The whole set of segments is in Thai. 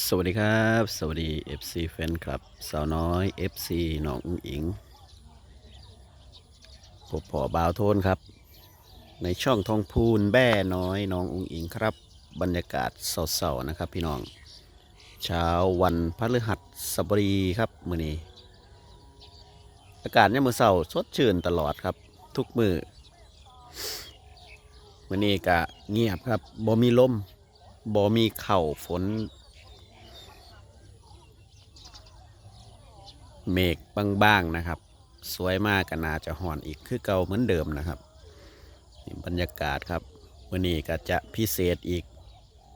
สวัสดีครับ สวัสดี FC แฟนคลับ สาวน้อย FC น้องอุ๋งอิงผมพอบาวโทนครับ ในช่องทองพูนแบ้น้อยน้องอุ๋งอิงครับ บรรยากาศเศร้าๆนะครับ พี่น้อง เช้าวันพฤหัสบดีครับมื้อนี้ อากาศเนี่ยมมือเศร้าสดชื่นตลอดครับ ทุกมือมื้อนี้ก็เงียบครับบ่มีลมบ่มีเข่าฝน เมฆบางๆนะครับ สวยมากก็น่าจะห่อนอีกคือเก่าเหมือนเดิมนะครับนี่บรรยากาศครับวันนี้ก็จะพิเศษอีก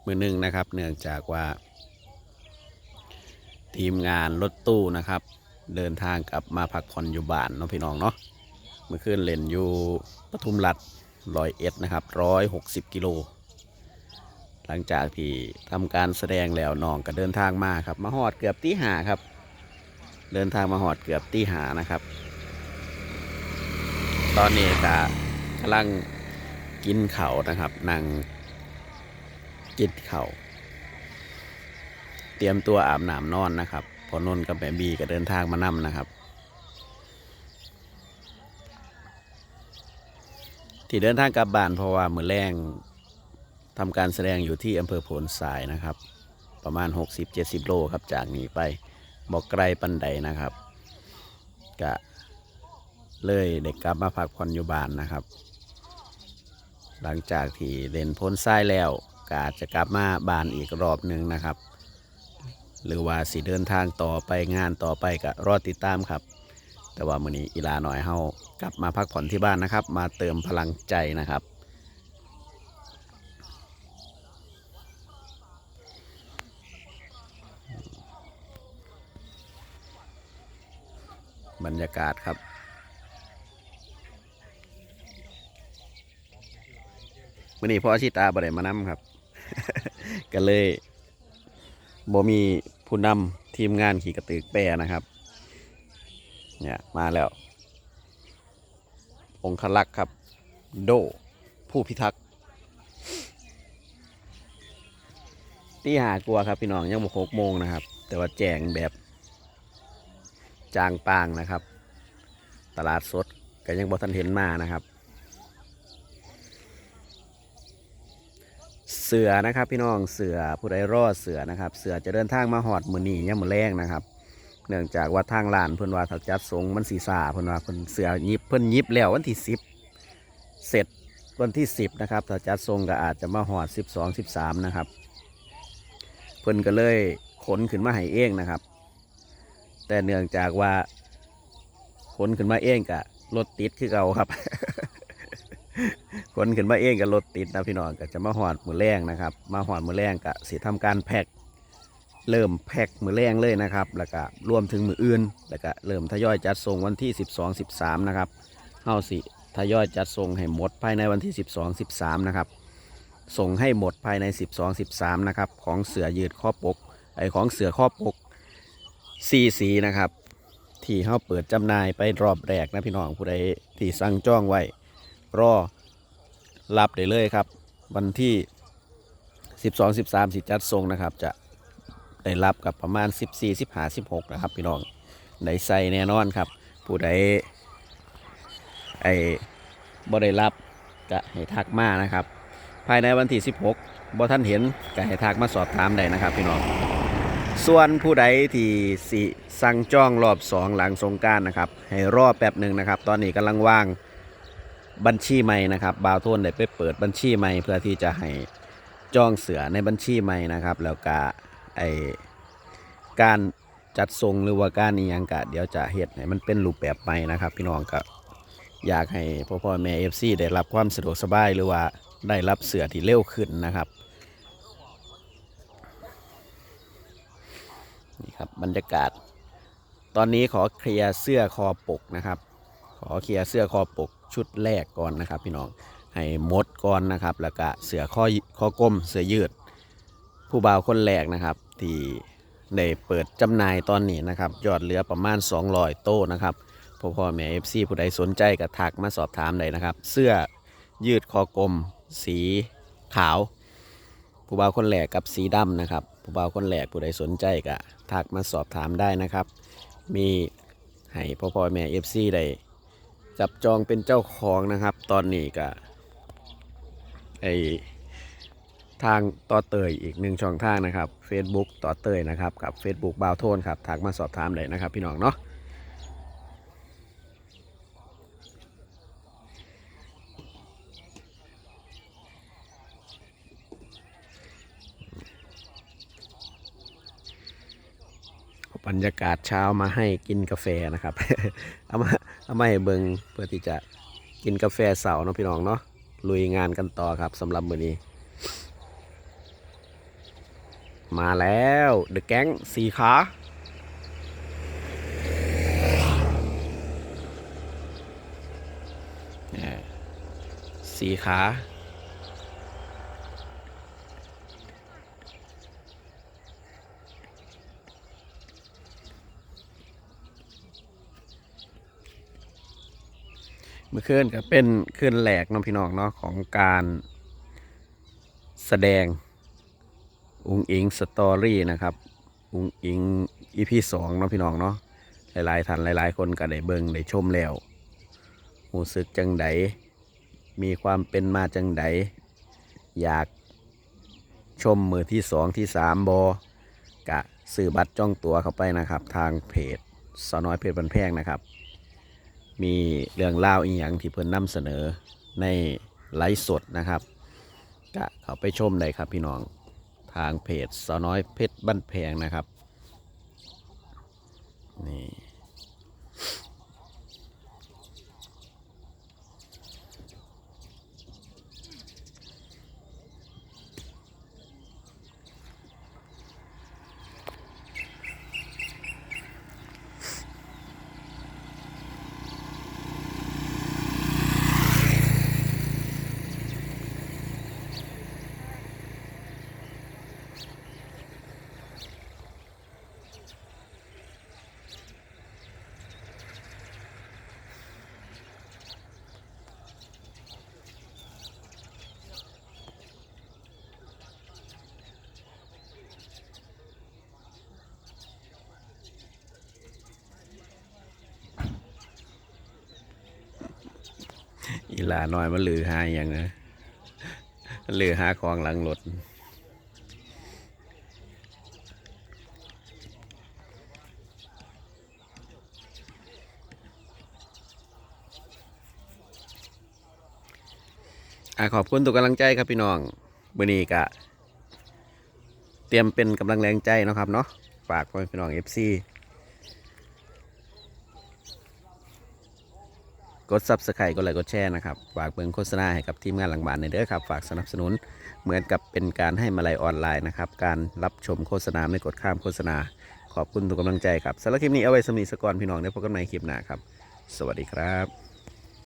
มือหนึงนะครับ เนื่องจากว่า ทีมงานรถตู้นะครับ เดินทางกลับมาพักผ่อนอยู่บ้านเนาะพี่น้องเนาะเมื่อคืนเล่นอยู่ปทุมรัฐร้อยเอ็ดนะครับร้อยหกสิบกิโลหลังจากที่ทำการแสดงแล้วน้องก็เดินทางมาครับ มาหอดเกือบตีห้าครับ เดินทางมาหอดเกือบตีหานะครับ ตอนนี้ก็กำลังกินเขานะครับนั่งกินเขาเตรียมตัวอาบน้ำนอนนะครับ พอนนกับแบบีก็เดินทางมานํนะครับ ที่เดินทางกลับบ้านเพราะว่ามือแรงทำการแสดงอยู่ที่อำเภอโพนทรายนะครับ ประมาณ 60-70 โลครับจากนี้ไป บอกไกลปันใดนะครับกะเลยเด็กกลับมาพักผ่อนอยู่บ้านนะครับ หลังจากที่เล่นพ้นทรายแล้วกาจจะกลับมาบ้านอีกรอบหนึ่งนะครับ หรือว่าสิเดินทางต่อไปงานต่อไปก็รอติดตามครับ แต่ว่ามื้อนี้อีลาหน่อยเฮากลับมาพักผ่อนที่บ้านนะครับ มาเติมพลังใจนะครับ บรรยากาศครับ มื่อนี้พ่อชิตาบ่ได้มานำครับ ก็เลยบ่มีผู้นำทีมงานขี่กระตือแปรนะครับ เนี่ยมาแล้ว องคลักษ์ครับ โด ผู้พิทักษ์ตีหากลัวครับพี่น้องยังบ่หกโมงนะครับ แต่ว่าแจงแบบ จางปางนะครับ ตลาดสดก็ยังบอทันเห็นมานะครับ เสือนะครับพี่น้องเสือผู้ใดรอดเสือนะครับ เสือจะเดินทางมาหอดมือนี่เนี่ยมือแรงนะครับ เนื่องจากว่าทางลานเพิ่นว่าถักจัดสงมันสีสาเพิ่นว่าเพิ่นเสือยิบเพิ่นยิบแล้ววันที่สิบเสร็จวันที่สิบนะครับถักจัดทรงก็อาจจะมาหอดสิบสองสิบสามนะครับ เพิ่นก็เลยขนขึ้นมาให้เองนะครับ แต่เนื่องจากว่าขนขึ้นมาเองกับรถติดคือเก่าครับขนขึ้นมาเองกับรถติดนะพี่น้องก็จะมาหอดมือแรงนะครับ มาหอดมือแรงก็สิทำการแพ็คเริ่มแพ็คมือแรงเลยนะครับ แล้วก็รวมถึงมืออื่น แล้วก็เริ่มทยอยจัดส่งวันที่ 12 13 นะครับเฮาสิทยอยจัดส่งให้หมดภายในวันที่ 12 13 นะครับ ส่งให้หมดภายใน 12 13 นะครับ ของเสือยืดข้อปกไอของเสือข้อปก สีสีนะครับ ที่เขาเปิดจำหน่ายไปรอบแรกนะพี่น้องผู้ใดที่สั่งจ้องไว้รอรับได้เลยครับ วันที่ 12 13สิจัดทรงนะครับ จะได้รับกับประมาณ 14 15 16นะครับพี่น้องได้ใส่แน่นอนครับ ผู้ใดไอ้บ่ได้รับก็ให้ทักมานะครับ ภายในวันที่ 16บ่ท่านเห็นก็ให้ทักมาสอบถามได้นะครับพี่น้อง ส่วนผู้ใดที่สิสั่งจ้องรอบสองหลังสงการนะครับ ให้รอแป๊บหนึ่งนะครับ ตอนนี้กำลังว่างบัญชีใหม่นะครับบาวโทนได้ไปเปิดบัญชีใหม่เพื่อที่จะให้จ้องเสือในบัญชีใหม่นะครับ แล้วก็ไอการจัดทรงหรือว่าการนี้ยังกะเดี๋ยวจะเฮ็ดให้มันเป็นรูปแบบใหม่นะครับ พี่น้องก็อยากให้พ่อพ่อแม่เอฟซีได้รับความสะดวกสบายหรือว่าได้รับเสือที่เร็วขึ้นนะครับ ครับบรรยากาศ ตอนนี้ขอเคลียร์เสื้อคอปกนะครับ ขอเคลียร์เสื้อคอปกชุดแรกก่อนนะครับ พี่น้องให้หมดก่อนนะครับ แล้วก็เสื้อข้อข้อกลมเสื้อยืด ผู้บ่าวคนแรกนะครับ ที่ได้เปิดจำหน่ายตอนนี้นะครับยอดเหลือประมาณ 200 โต้นะครับพ่อพ่อแม่เอฟซีผู้ใดสนใจก็ทักมาสอบถามได้นะครับ เสื้อยืดคอกลม สีขาว ผู้บ่าวคนแหลกกับสีดำนะครับ ผู้บ่าวคนแหลกผู้ใดสนใจก็ทักมาสอบถามได้นะครับ มีให้พ่อพ่อแม่เอฟซีได้จับจองเป็นเจ้าของนะครับ ตอนนี้ก็ไอทางต่อเตยอีกหนึ่งช่องทางนะครับ Facebook ต่อเตยนะครับกับ Facebook บ่าวโทนครับทักมาสอบถามได้นะครับ พี่น้องเนาะ บรรยากาศเช้ามาให้กินกาแฟนะครับ เอามาเอามาให้เบิงเพื่อที่จะกินกาแฟเสาร์เนาะพี่น้องเนาะลุยงานกันต่อครับสำหรับมื้อนี้ มาแล้วเดอะแก๊งสีขาเอ่อสีขา เมื่อคืนก็เป็นคืนแหลกน้องพี่น้องเนาะของการแสดงอุงอิงสตอรี่นะครับอุงอิงอีพีสองเนาะพี่น้องเนาะหลายๆท่านหลาย ๆ คนก็ได้เบิ่งได้ชมแล้วรู้สึกจังใดมีความเป็นมาจังใดอยากชมมือที่สองที่สามบอกะซื้อบัตรจ้องตัวเข้าไปนะครับ ทางเพจสาวน้อยเพจบันแพงนะครับ มีเรื่องเล่าอีกอย่างที่เพิ่นนำเสนอในไลฟ์สดนะครับก็เข้าไปชมได้ครับพี่น้องทางเพจสาวน้อยเพชรบ้านแพงนะครับนี่ อีลาน้อยมันลือหาอย่างนะลือหาของหลังรถอะขอบคุณทุกกำลังใจครับพี่น้องมือนี้กะ เตรียมเป็นกำลังแรงใจนะครับเนาะฝากพี่น้อง FC กด Subscribe กดไลค์กดแชร์นะครับฝากเบิ่งโฆษณาให้กับทีมงานหลังบ้านในเด้อครับ ฝากสนับสนุนเหมือนกับเป็นการให้มาลัยออนไลน์นะครับ การรับชมโฆษณาไม่กดข้ามโฆษณา ขอบคุณทุกกำลังใจครับสำหรับคลิปนี้เอาไว้สมีสกอนพี่น้องได้พบกันใหม่คลิปหน้าครับ สวัสดีครับ